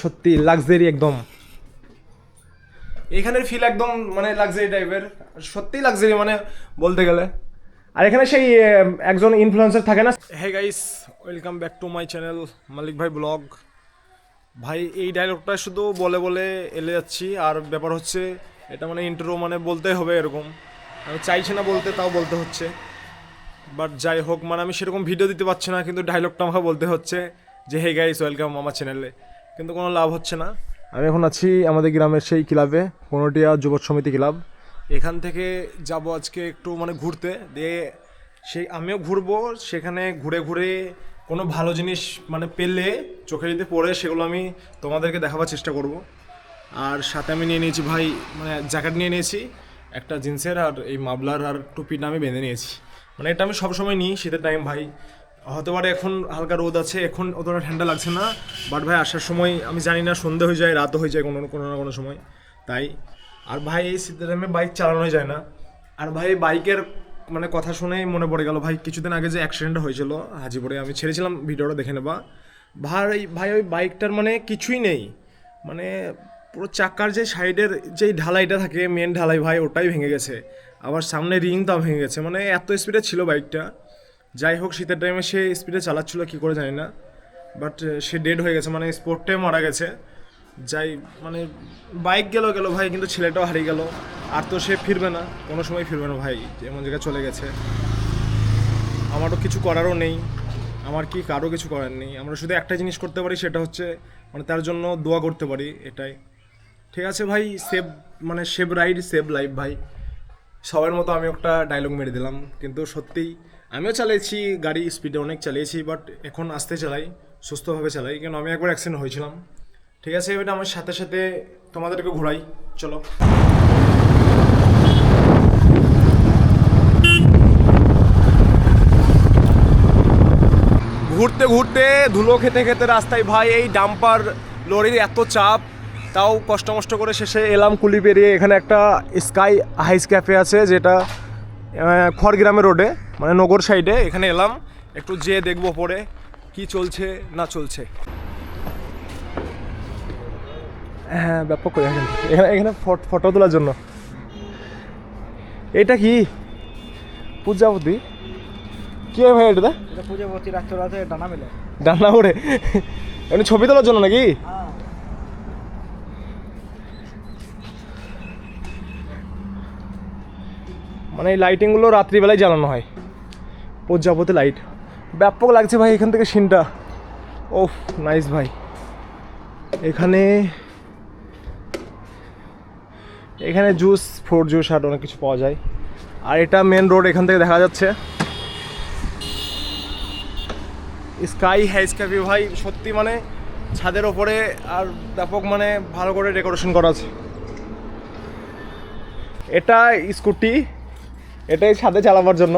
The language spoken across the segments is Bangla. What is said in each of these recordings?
সত্যি লাক্সারি একদম। এখানের ফিল একদম মানে লাক্সারি টাইপের সত্যি লাক্সারি মানে বলতে গেলে। আর এখানে সেই একজন ইনফ্লুয়েন্সার থাকে না? Hey guys welcome back to my channel Malik ভাই ব্লগ ভাই এই ডায়লগটা শুধু বলে বলে এলে যাচ্ছি। আর ব্যাপার হচ্ছে এটা মানে ইন্ট্রো মানে বলতে হবে এরকম। আমি চাইছি না বলতে তাও বলতে হচ্ছে। বাট যাই হোক মানে আমি সেরকম ভিডিও দিতে পারছি না কিন্তু ডায়লগটা আমাকে বলতে হচ্ছে যে হে গাইস ওয়েলকাম আমার চ্যানেলে কিন্তু কোনো লাভ হচ্ছে না। আমি এখন আছি আমাদের গ্রামের সেই ক্লাবে পনেরোটিয়া যুব সমিতি ক্লাব। এখান থেকে যাব আজকে একটু মানে ঘুরতে। দিয়ে সেই আমিও ঘুরবো সেখানে ঘুরে ঘুরে কোনো ভালো জিনিস মানে পেলে চোখে যদি পড়ে সেগুলো আমি তোমাদেরকে দেখাবার চেষ্টা করব। আর সাথে আমি নিয়ে নিয়েছি ভাই মানে জ্যাকেট নিয়ে নিয়েছি একটা জিন্সের আর এই মাবলার আর টুপিটা আমি বেঁধে নিয়েছি। মানে এটা আমি সবসময় নিই শীতের টাইম ভাই। হতে পারে এখন হালকা রোদ আছে, এখন অতটা ঠান্ডা লাগছে না বাট ভাই আসার সময় আমি জানি না, সন্ধে হয়ে যায় রাতও হয়ে যায় কোনো কোনো না কোনো সময়, তাই। আর ভাই এই শীতের টাইমে বাইক চালানোই যায় না। আর ভাই বাইকের মানে কথা শুনেই মনে পড়ে গেল, ভাই কিছুদিন আগে যে অ্যাক্সিডেন্ট হয়েছিল, হাজিপুরে আমি ছেড়েছিলাম, ভিডিওটা দেখে নেবা। ভাই ভাই ওই বাইকটার মানে কিছুই নেই মানে পুরো চাকার যে সাইডের যেই ঢালাইটা থাকে মেন ঢালাই ভাই, ওটাই ভেঙে গেছে। আবার সামনে রিংটাও ভেঙে গেছে মানে এত স্পিডে ছিল বাইকটা যাই হোক, শীতের টাইমে সে স্পিডে চালাচ্ছিল, কী করে জানি না। বাট সে ডেড হয়ে গেছে মানে স্পোর্টে মারা গেছে। যাই মানে বাইক গেল গেল ভাই, কিন্তু ছেলেটাও হারিয়ে গেল। আর তো সে ফিরবে না, কোনো সময় ফিরবে না ভাই এমন জায়গায় চলে গেছে। আমারও কিছু করারও নেই, আমার কি কারও কিছু করার নেই। আমরা শুধু একটা জিনিস করতে পারি, সেটা হচ্ছে মানে তার জন্য দোয়া করতে পারি, এটাই। ঠিক আছে ভাই সেভ মানে সেভ রাইড সেভ লাইফ ভাই। সবার মতো আমি একটা ডায়লগ মেরে দিলাম, কিন্তু সত্যিই আমিও চালিয়েছি গাড়ি স্পিডে অনেক চালিয়েছি বাট এখন আস্তে চালাই, সুস্থভাবে চালাই। কেন আমি একবার অ্যাক্সিডেন্ট হয়েছিলাম। ঠিক আছে এবার আমার সাথে সাথে তোমাদেরকে ঘোরাই। চলো। ঘুরতে ঘুরতে ধুলো খেতে খেতে রাস্তায়, ভাই, এই ডাম্পার লরির এত চাপ, তাও কষ্ট মষ্ট করে শেষে এলাম কুলি পেরিয়ে। এখানে একটা স্কাই হাইস ক্যাফে আছে, যেটা আহ, খড়গ্রামে রোডে মানে নগর সাইডে এখানে এলাম। একটু যেয়ে দেখব পরে কি চলছে না চলছে। হ্যাঁ ব্যাপক করে এখানে এখানে এখানে ফটো তোলার জন্য। এটা কি? পূজাপতি কি হয় ভাই এটা? পূজাপতি রাত্র রাতে ডানা মেলে। ডান্না করে এমনি ছবি তোলার জন্য নাকি? মানে এই লাইটিংগুলো রাত্রিবেলায় জ্বালানো হয়। প্রজাপতি লাইট ব্যাপক লাগছে ভাই এখান থেকে সিনটা ওফ নাইস ভাই। এখানে এখানে জুস ফ্রুট জুস আর অনেক কিছু পাওয়া যায়। আর এটা মেন রোড এখান থেকে দেখা যাচ্ছে। স্কাই হ্যাজ ক্যাফে ভাই, সত্যি মানে ছাদের ওপরে আর ব্যাপক মানে ভালো করে ডেকোরেশন করা আছে। এটা স্কুটি এটাই ছাদে চালাবার জন্য।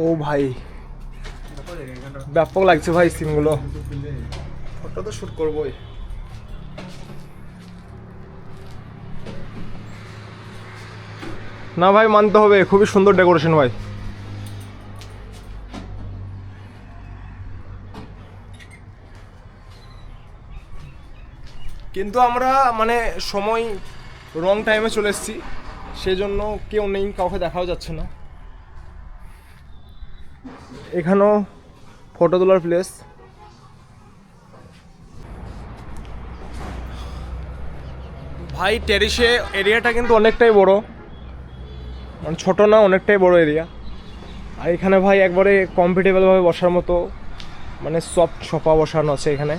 ও ভাই ব্যাপক লাগছে ভাই সিনগুলো। ফটো তো শ্যুট করবোই। না ভাই মানতে হবে খুবই সুন্দর ডেকোরেশন ভাই। কিন্তু আমরা মানে সময় রং টাইমে চলে এসেছি। সেই জন্য কেউ নেই, কাউকে দেখাও যাচ্ছে না। এখানেও ফটো তোলার প্লেস ভাই টেরিসে এরিয়াটা কিন্তু অনেকটাই বড়। মানে ছোট না, অনেকটাই বড় এরিয়া আর এখানে ভাই, একবারে কমফর্টেবলভাবে বসার মতো মানে সফট সোফা বসানো আছে এখানে।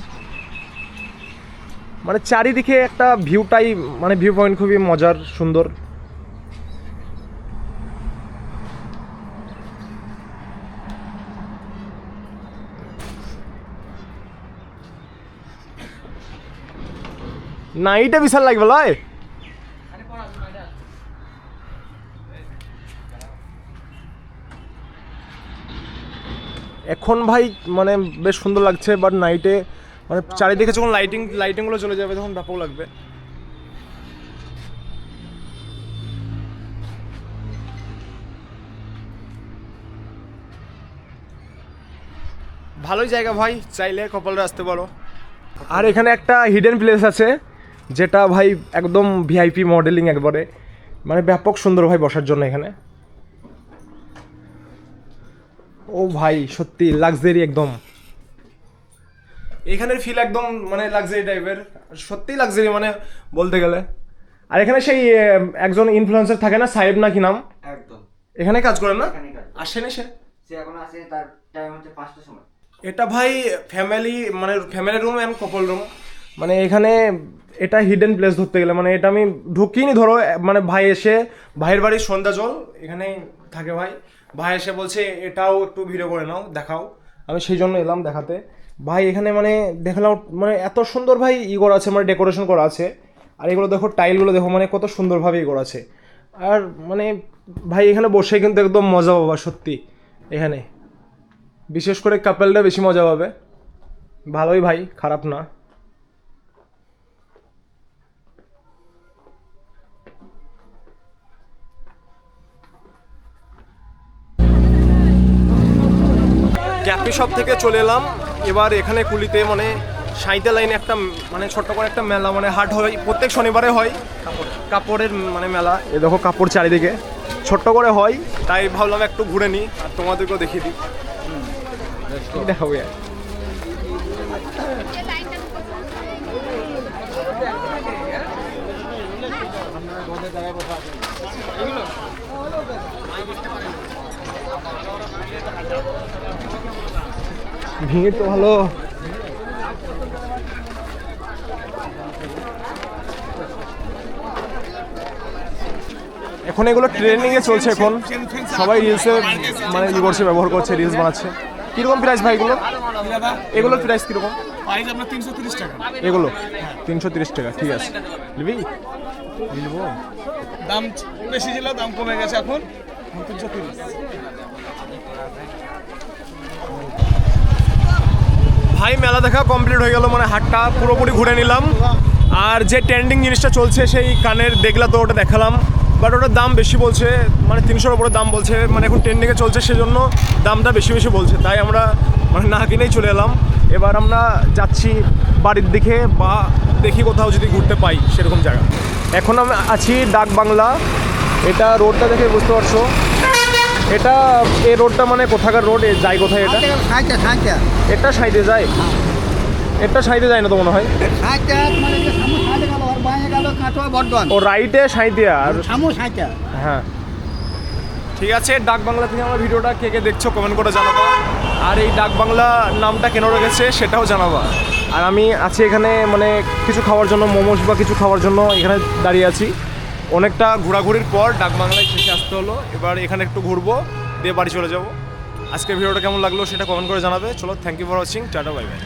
মানে চারিদিকে একটা ভিউটাই মানে ভিউ পয়েন্ট খুবই মজার, সুন্দর। নাইটে বিশাল লাগবে, লয়। এখন ভাই মানে বেশ সুন্দর লাগছে বাট নাইটে মানে চারিদিকে যখন লাইটিং লাইটিংগুলো চলে যাবে তখন ব্যাপক লাগবে। ভালোই জায়গা ভাই, চাইলে কপালরা আসতে পারো। আর এখানে একটা হিডেন প্লেস আছে, যেটা ভাই একদম ভিআইপি মডেলিং একবারে। মানে ব্যাপক সুন্দর ভাই বসার জন্য এখানে। ও ভাই, সত্যি লাক্সারি একদম। এখানের ফিল একদম মানে লাক্সারি টাইপের সত্যিই লাক্সারি মানে বলতে গেলে। আর এখানে সেই একজন ইনফ্লুয়েন্সার থাকে না সাহেব না কি নাম? একদম। এখানে কাজ করেন না। আসেন এসে। সে এখন আসে তার টাইম হচ্ছে পাঁচটার সময়। এটা ভাই ফ্যামিলি মানে family room and couple room মানে এখানে এটা হিডেন প্লেস ধরতে গেলে। মানে এটা আমি ঢুকিনি ধরো মানে ভাই এসে ভাইয়ের বাড়ির সন্ধ্যা জল এখানেই থাকে ভাই। ভাই এসে বলছে এটাও একটু ভিডিও করে নাও দেখাও। আমি সেই জন্য এলাম দেখাতে। ভাই, এখানে মানে দেখলাম মানে এত সুন্দর ভাই ই করা আছে মানে ডেকোরেশন করা আছে। আর এগুলো দেখো টাইলগুলো দেখো মানে কত সুন্দরভাবে ই করা আছে। আর মানে ভাই, এখানে বসে কিন্তু একদম মজা পাবা, সত্যি। এখানে বিশেষ করে কাপেলটা বেশি মজা পাবে। ভালোই ভাই, খারাপ না। গ্যাপি শপ থেকে চলে এলাম। এবার এখানে কুলিতে মানে সাঁইতে লাইনে একটা মানে ছোট্ট করে একটা মেলা মানে হাট হয়। প্রত্যেক শনিবারে হয় কাপড়ের মানে মেলা। এ দেখো কাপড় চারিদিকে। ছোট্ট করে হয় তাই ভাবলাম একটু ঘুরে নিই আর তোমাদেরকেও দেখিয়ে দিই। দেখাবো আর ভিড় তো ভালো। এখন এগুলো ট্রেন্ডিং এ চলছে এখন। সবাই রিলসে মানে ই করছে ব্যবহার করছে রিলস বানাচ্ছে। কীরকম প্রাইস ভাই এগুলো? এগুলোর প্রাইস কীরকম? প্রাইস আপনার তিনশো তিরিশ টাকা এগুলো? তিনশো তিরিশ টাকা, ঠিক আছে। নিবি? নিবো। দাম বেশি ছিল, দাম কমে গেছে এখন। তিনশো তিরিশ। ভাই, মেলা দেখা কমপ্লিট হয়ে গেল মানে হাটটা পুরোপুরি ঘুরে নিলাম। আর যে ট্রেন্ডিং জিনিসটা চলছে, সেই কানের দেখলা তো ওটা দেখালাম। বাট ওটার দাম বেশি বলছে মানে তিনশোর উপরে দাম বলছে মানে এখন ট্রেন্ডিংয়ে চলছে, সেজন্য দামটা বেশি বেশি বলছে। তাই আমরা মানে না কিনেই চলে এলাম। এবার আমরা যাচ্ছি বাড়ির দিকে বা দেখি কোথাও যদি ঘুরতে পাই সেরকম জায়গা। এখন আমি আছি ডাক বাংলা এটা রোডটা দেখে বুঝতে পারছ। এটা এই রোডটা মানে কোথাকার রোড? যাই কোথায় এটা? এটা সাইডে যায়? এটা সাইডে যায় না তো মনে হয়? মানে যে সামু সাঁইতে গেল ওর বাইরে গেল কাটোয়া বর্ধমান। ও রাইটে সাইডে আর? সামু হ্যাঁ। ঠিক আছে ডাক বাংলা থেকে আমার ভিডিওটা কে কে দেখছ কমেন্ট করে জানাবা। আর এই ডাক বাংলা নামটা কেন রেখেছে সেটাও জানাবা। আর আমি আছি এখানে মানে কিছু খাওয়ার জন্য মোমোস বা কিছু খাওয়ার জন্য এখানে দাঁড়িয়ে আছি। অনেকটা ঘোরাঘুরির পর ডাকবাংলায় শেষে আসতে হলো। এবার এখানে একটু ঘুরবো, দিয়ে বাড়ি চলে যাব। আজকের ভিডিওটা কেমন লাগল সেটা কমেন্ট করে জানাবে। চলো thank you for watching tata bye bye